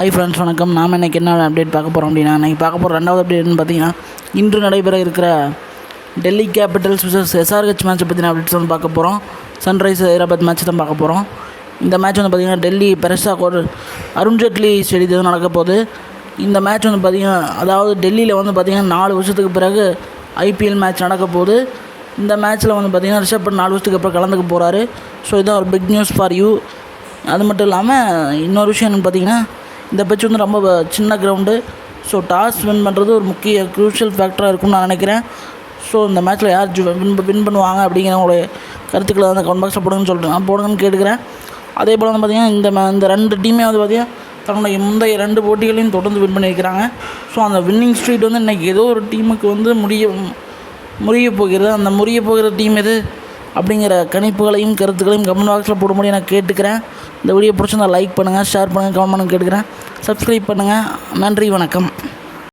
Hi friends வணக்கம். நாம் இன்றைக்கி என்ன அப்டேட் பார்க்க போகிறோம் அப்படின்னா இன்றைக்கி பார்க்க போகிற ரெண்டாவது அப்டேட்னு பார்த்தீங்கன்னா இன்று நடைபெற இருக்கிற டெல்லி கேபிட்டல்ஸ் விசஸ் எஸ்ஆர்ஹெச் மேட்ச்சை பற்றின அப்டேட்ஸ் வந்து பார்க்க போகிறோம் சன்ரைஸ் ஹைதராபாத் மேட்ச் தான் பார்க்க போகிறோம் இந்த மேட்ச் வந்து பார்த்திங்கன்னா டெல்லி பெருசாக கோர் அருண்ஜேட்லி ஸ்டேடியத்தில் நடக்க போகுது. இந்த மேட்ச் வந்து பார்த்திங்கன்னா அதாவது டெல்லியில் வந்து பார்த்திங்கன்னா நாலு வருஷத்துக்கு பிறகு ஐபிஎல் மேட்ச் நடக்க போகுது. இந்த மேட்ச்சில் வந்து பார்த்திங்கன்னா ரிஷப் பண்ண நாலு வருஷத்துக்கு அப்புறம் கலந்துக்க போகிறாரு ஸோ இதுதான் ஒரு பிக் நியூஸ் ஃபார் யூ அது மட்டும் இல்லாமல் இன்னொரு விஷயம் என்னென்னு பார்த்தீங்கன்னா இந்த pitch வந்து ரொம்ப சின்ன கிரவுண்டு. ஸோ டாஸ் வின் பண்ணுறது ஒரு முக்கிய க்ரூஷியல் ஃபேக்டராக இருக்கும்னு நான் நினைக்கிறேன். ஸோ இந்த மேட்ச்சில் யார் வின் வின் பண்ணுவாங்க அப்படிங்கிற உங்களுடைய கருத்துக்களை வந்து கமெண்ட் பாக்ஸில் போடுங்கன்னு சொல்லிட்டு நான் போடுங்கன்னு கேட்டுக்கிறேன். அதே போல் வந்து பார்த்திங்கன்னா இந்த இந்த ரெண்டு டீமே வந்து பார்த்திங்கன்னா தன்னுடைய முந்தைய ரெண்டு போட்டிகளையும் தொடர்ந்து வின் பண்ணியிருக்கிறாங்க. ஸோ அந்த வின்னிங் ஸ்ட்ரீட் வந்து இன்றைக்கி ஏதோ ஒரு டீமுக்கு வந்து முடிய முறிய போகிறது. அந்த முறிய போகிற டீம் எது? அப்படிங்கிற கணிப்புகளையும் கருத்துக்களையும் கமெண்ட் பாக்ஸில் போடும்படி நான் கேட்டுக்கிறேன். இந்த வீடியோ பிடிச்சிருந்தா லைக் பண்ணுங்கள் ஷேர் பண்ணுங்கள் கமெண்ட் பண்ணுங்கள் கேட்டுக்கிறேன். சப்ஸ்கிரைப் பண்ணுங்கள் நன்றி வணக்கம்.